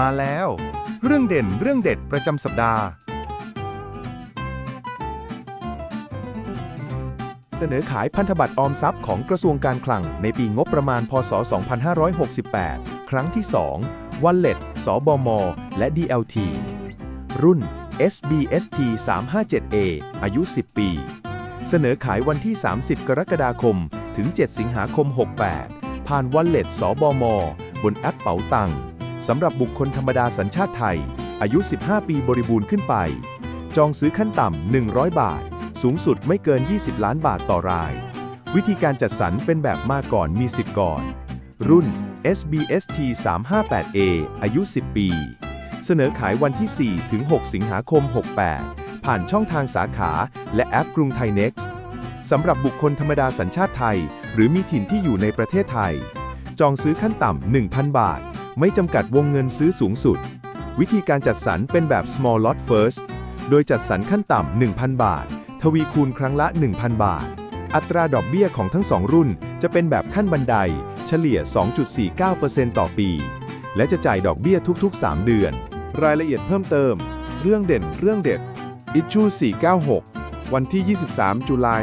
มาแล้ว เรื่องเด่นเรื่องเด็ดประจำสัปดาห์ เสนอขายพันธบัตรออมทรัพย์ของกระทรวงการคลังในปีงบประมาณพศ 2568 ครั้งที่ 2 Wallet สบม และ DLT รุ่น SBST 357A อายุ 10 ปี เสนอขายวันที่ 30 กรกฎาคม ถึง 7 สิงหาคม 68 ผ่าน Wallet สบม บนแอปเป๋าตังค์ สำหรับบุคคลธรรมดาสัญชาติไทย อายุ 15 ปีบริบูรณ์ขึ้นไป จองซื้อขั้นต่ำ 100 บาท สูงสุดไม่เกิน 20 ล้านบาทต่อราย วิธีการจัดสรรเป็นแบบมาก่อนมีสิทธิ์ก่อน รุ่น SBST 358A อายุ 10 ปี เสนอขายวันที่ 4 ถึง 6 สิงหาคม 68 ผ่านช่องทางสาขา และแอปกรุงไทย Next สำหรับบุคคลธรรมดาสัญชาติไทย หรือมีถิ่นที่อยู่ในประเทศไทย จองซื้อขั้นต่ำ 1,000 บาท ไม่จำกัดวงเงินซื้อสูงสุด วิธีการจัดสรรเป็นแบบ small lot first โดยจัดสรรขั้นต่ำ 1,000 บาท ทวีคูณครั้งละ 1,000 บาท อัตราดอกเบี้ยของทั้งสองรุ่น จะเป็นแบบขั้นบันได เฉลี่ย 2.49%ต่อปี และจะจ่ายดอกเบี้ยทุกๆ 3 เดือน รายละเอียดเพิ่มเติม เรื่องเด่นเรื่องเด็ดอิชชู496 วันที่ 23 จุลาย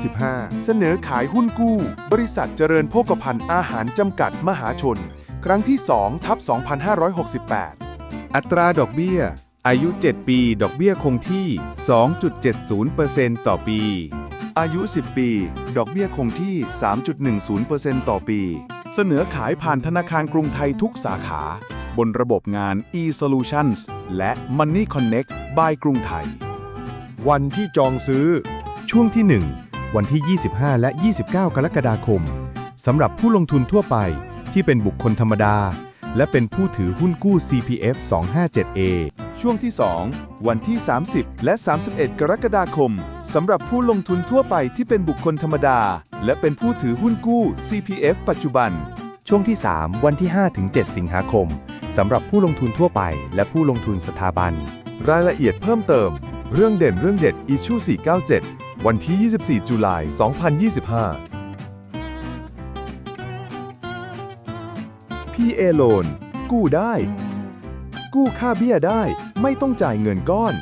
2025 เสนอขายหุ้นกู้ บริษัทเจริญโภคภัณฑ์อาหารจำกัดมหาชน ครั้งที่2ทับ2568 อัตราดอกเบี้ย อายุ 7 ปี ดอกเบี้ยคงที่ 2.70%ต่อปี อายุ 10 ปี ดอกเบี้ยคงที่ 3.10%ต่อปี เสนอขายผ่านธนาคารกรุงไทยทุกสาขา บนระบบงาน e-solutions และ Money Connect by กรุงไทย วันที่จองซื้อ ช่วงที่ 1 วันที่ 25 และ 29 กรกฎาคมสำหรับผู้ลงทุนทั่วไป ที่เป็นบุคคลธรรมดา และเป็นผู้ถือหุ้นกู้ CPF 257A ช่วงที่ 2 วันที่ 30 และ 31 กรกฎาคมสำหรับผู้ลงทุนทั่วไปที่เป็นบุคคลธรรมดา และเป็นผู้ถือหุ้นกู้ CPF ปัจจุบัน ช่วงที่ 3 วันที่5ถึง7สิงหาคมสำหรับผู้ลงทุนทั่วไป และผู้ลงทุนสถาบัน รายละเอียดเพิ่มเติม เรื่องเด่นเรื่องเด็ด Issue 497 วันที่ 24 จุลาย 2025 PA Loan กู้ได้ กู้ค่าเบี้ยได้ไม่ต้องจ่ายเงินก้อน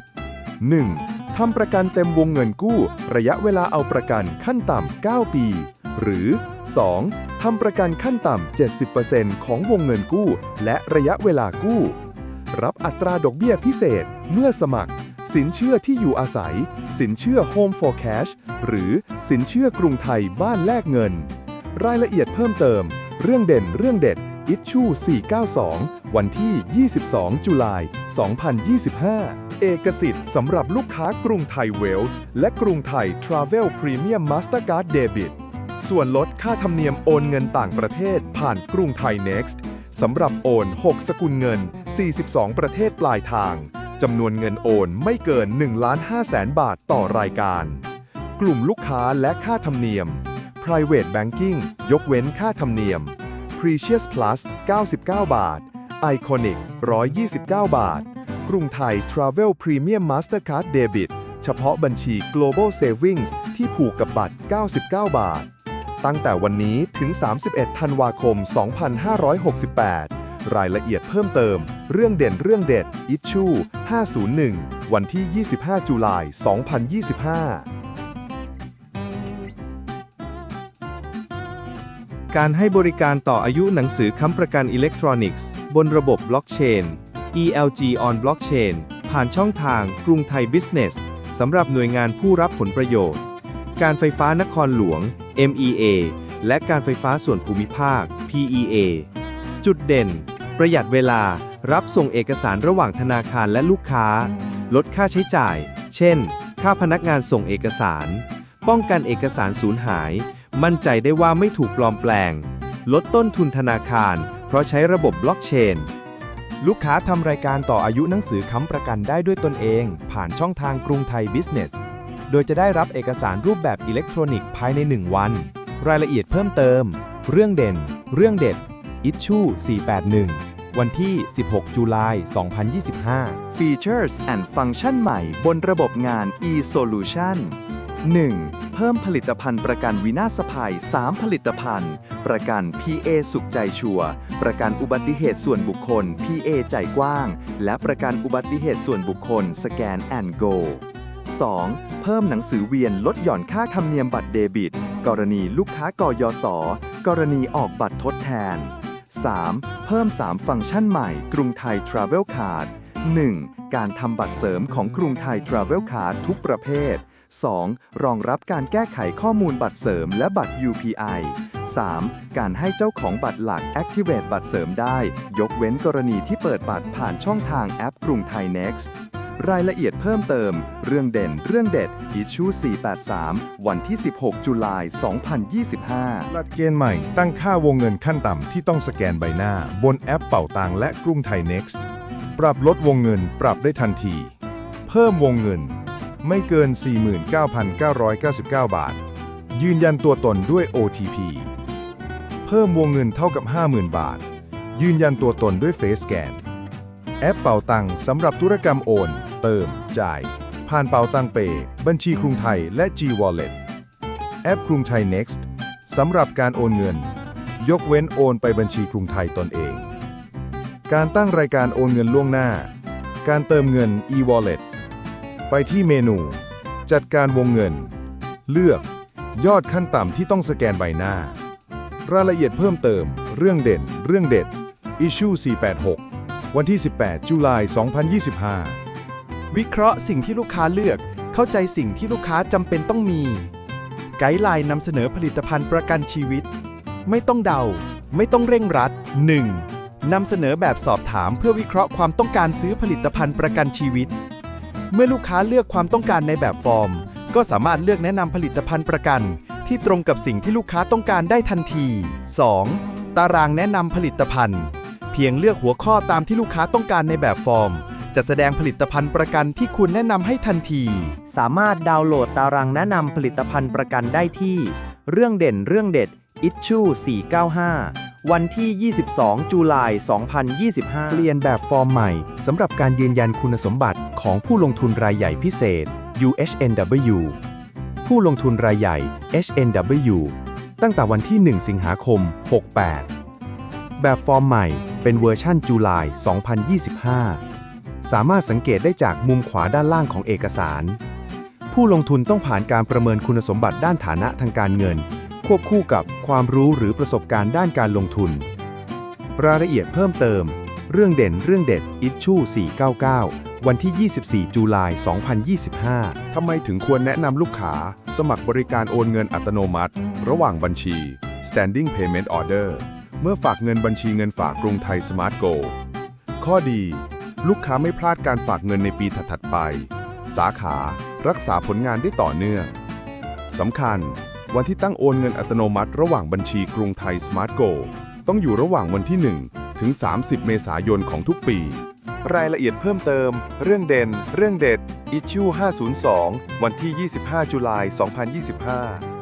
1. ทำประกันเต็มวงเงินกู้ ระยะเวลาเอาประกันขั้นต่ำ 9 ปี หรือ 2. ทำประกันขั้นต่ำ 70%ของวงเงินกู้ และระยะเวลากู้ รับอัตราดอกเบี้ยพิเศษเมื่อสมัคร สินเชื่อที่อยู่อาศัย สินเชื่อ Home for Cash หรือสินเชื่อกรุงไทยบ้านแลกเงิน รายละเอียดเพิ่มเติม เรื่องเด่นเรื่องเด็ด อิชชู492 วันที่ 22 จุลาย 2025 เอกสิทธิ์สำหรับลูกค้ากรุงไทยเวลส์และกรุงไทย Travel Premium Mastercard Debit ส่วนลดค่าธรรมเนียมโอนเงินต่างประเทศผ่านกรุงไทย Next สำหรับโอน 6 สกุลเงิน 42 ประเทศปลายทาง จำนวนเงินโอนไม่เกิน1ล้าน5แสนบาทต่อรายการ กลุ่มลูกค้าและค่าธรรมเนียม Private Banking ยกเว้นค่าธรรมเนียม Precious Plus 99 บาท Iconic 129 บาท กรุงไทย Travel Premium Mastercard Debit เฉพาะบัญชี Global Savings ที่ผูกกับบัตร 99 บาท ตั้งแต่วันนี้ถึง 31 ธันวาคม 2568 รายละเอียดเพิ่มเติม เรื่องเด่นเรื่องเด็ดอิชชู501 วันที่ 25 จุลาย 2025 การให้บริการต่ออายุหนังสือค้ำประกันอิเล็กทรอนิกส์ บนระบบบล็อกเชน ELG on Blockchain ผ่านช่องทาง กรุงไทย Business สำหรับหน่วยงานผู้รับผลประโยชน์ การไฟฟ้านครหลวง MEA และการไฟฟ้าส่วนภูมิภาค PEA จุดเด่น ประหยัดเวลา รับส่งเอกสารระหว่างธนาคารและลูกค้า ลดค่าใช้จ่าย เช่น ค่าพนักงานส่งเอกสาร ป้องกันเอกสารสูญหาย มั่นใจได้ว่าไม่ถูกปลอมแปลง ลดต้นทุนธนาคาร เพราะใช้ระบบบล็อกเชน ลูกค้าทำรายการต่ออายุหนังสือค้ำประกันได้ด้วยตนเอง ผ่านช่องทางกรุงไทย Business โดยจะได้รับเอกสารรูปแบบอิเล็กทรอนิกส์ภายใน 1 วัน รายละเอียดเพิ่มเติม เรื่องเด่น เรื่องเด็ดอิชชู481 วันที่ 16 จุลาย 2025 Features and ฟังก์ชันใหม่บนระบบงาน e-solution 1. เพิ่มผลิตภัณฑ์ประกันวินาศภัย 3 ผลิตภัณฑ์ ประกัน PA สุขใจชัวร์ประกันอุบัติเหตุส่วนบุคคล PA ใจกว้าง และประกันอุบัติเหตุส่วนบุคคลสแกนแอนโก 2. เพิ่มหนังสือเวียนลดหย่อนค่าธรรมเนียมบัตรเดบิต กรณีลูกค้ากยศ กรณีออกบัตรทดแทน 3. เพิ่ม 3 ฟังก์ชันใหม่ กรุงไทย Travel Card 1. การทำบัตรเสริมของกรุงไทย Travel Card ทุกประเภท 2. รองรับการแก้ไขข้อมูลบัตรเสริมและบัตร UPI 3. การให้เจ้าของบัตรหลัก Activate บัตรเสริมได้ ยกเว้นกรณีที่เปิดบัตรผ่านช่องทางแอปกรุงไทย Next รายละเอียดเพิ่มเติม เรื่องเด่น เรื่องเด็ด Issue 483 วันที่ 16 จุลาย 2025 หลักเกณฑ์ใหม่ ตั้งค่าวงเงินขั้นต่ำที่ต้องสแกนใบหน้า บนแอปเป่าตังและกรุงไทย Next ปรับลดวงเงิน ปรับได้ทันที เพิ่มวงเงิน ไม่เกิน 49,999 บาท ยืนยันตัวตนด้วย OTP เพิ่มวงเงินเท่ากับ 50,000 บาท ยืนยันตัวตนด้วย Face Scan แอปเป่าตังสำหรับธุรกรรมโอน เติม จ่าย ผ่านเป่าตังเปบัญชีกรุงไทยและ G Wallet แอปกรุงไทย Next สำหรับการโอนเงิน ยกเว้นโอนไปบัญชีกรุงไทยตนเอง การตั้งรายการโอนเงินล่วงหน้า การเติมเงิน e-wallet ไปที่เมนู จัดการวงเงิน เลือก ยอดขั้นต่ำที่ต้องสแกนใบหน้า รายละเอียดเพิ่มเติม เรื่องเด่น เรื่องเด็ด Issue 486 วันที่ 18 จุลาย 2025 วิเคราะห์สิ่งที่ลูกค้าเลือก เข้าใจสิ่งที่ลูกค้าจำเป็นต้องมี ไกด์ไลน์นำเสนอผลิตภัณฑ์ประกันชีวิต ไม่ต้องเดา ไม่ต้องเร่งรัด 1. นำเสนอแบบสอบถามเพื่อวิเคราะห์ความต้องการซื้อผลิตภัณฑ์ประกันชีวิต เมื่อลูกค้าเลือกความต้องการในแบบฟอร์ม ก็สามารถเลือกแนะนำผลิตภัณฑ์ประกัน ที่ตรงกับสิ่งที่ลูกค้าต้องการได้ทันที 2. ตารางแนะนำผลิตภัณฑ์ เพียงเลือกหัวข้อตามที่ลูกค้าต้องการในแบบฟอร์ม จะแสดงผลิตภัณฑ์ประกันที่คุณแนะนำให้ทันที สามารถดาวน์โหลดตารางแนะนำผลิตภัณฑ์ประกันได้ที่ เรื่องเด่นเรื่องเด็ด Issue 495 วันที่ 22 จุลาย 2025 เปลี่ยนแบบฟอร์มใหม่สำหรับการยืนยันคุณสมบัติของผู้ลงทุนรายใหญ่พิเศษ UHNW ผู้ลงทุนรายใหญ่ HNW ตั้งแต่วันที่ 1 สิงหาคม 68 แบบฟอร์มใหม่เป็นเวอร์ชั่นจุลาย 2025 สามารถสังเกตได้จากมุมขวาด้านล่างของเอกสาร ผู้ลงทุนต้องผ่านการประเมินคุณสมบัติด้านฐานะทางการเงิน ควบคู่กับความรู้หรือประสบการณ์ด้านการลงทุน รายละเอียดเพิ่มเติม เรื่องเด่นเรื่องเด็ดอิชชู499 วันที่ 24 จุลาย 2025 ทำไมถึงควรแนะนำลูกค้า สมัครบริการโอนเงินอัตโนมัติ ระหว่างบัญชี standing payment order เมื่อฝากเงินบัญชีเงินฝากกรุงไทย Smart Go ข้อดี ลูกค้าไม่พลาดการฝากเงินในปีถัดๆไป สาขา รักษาผลงานได้ต่อเนื่องสำคัญ วันที่ตั้งโอนเงินอัตโนมัติระหว่างบัญชีกรุงไทยสมาร์ทโกต้องอยู่ระหว่างวันที่ 1 ถึง 30 เมษายนของทุกปี รายละเอียดเพิ่มเติม เรื่องเด่น เรื่องเด็ด Issue 502 วันที่ 25 จุลาย 2025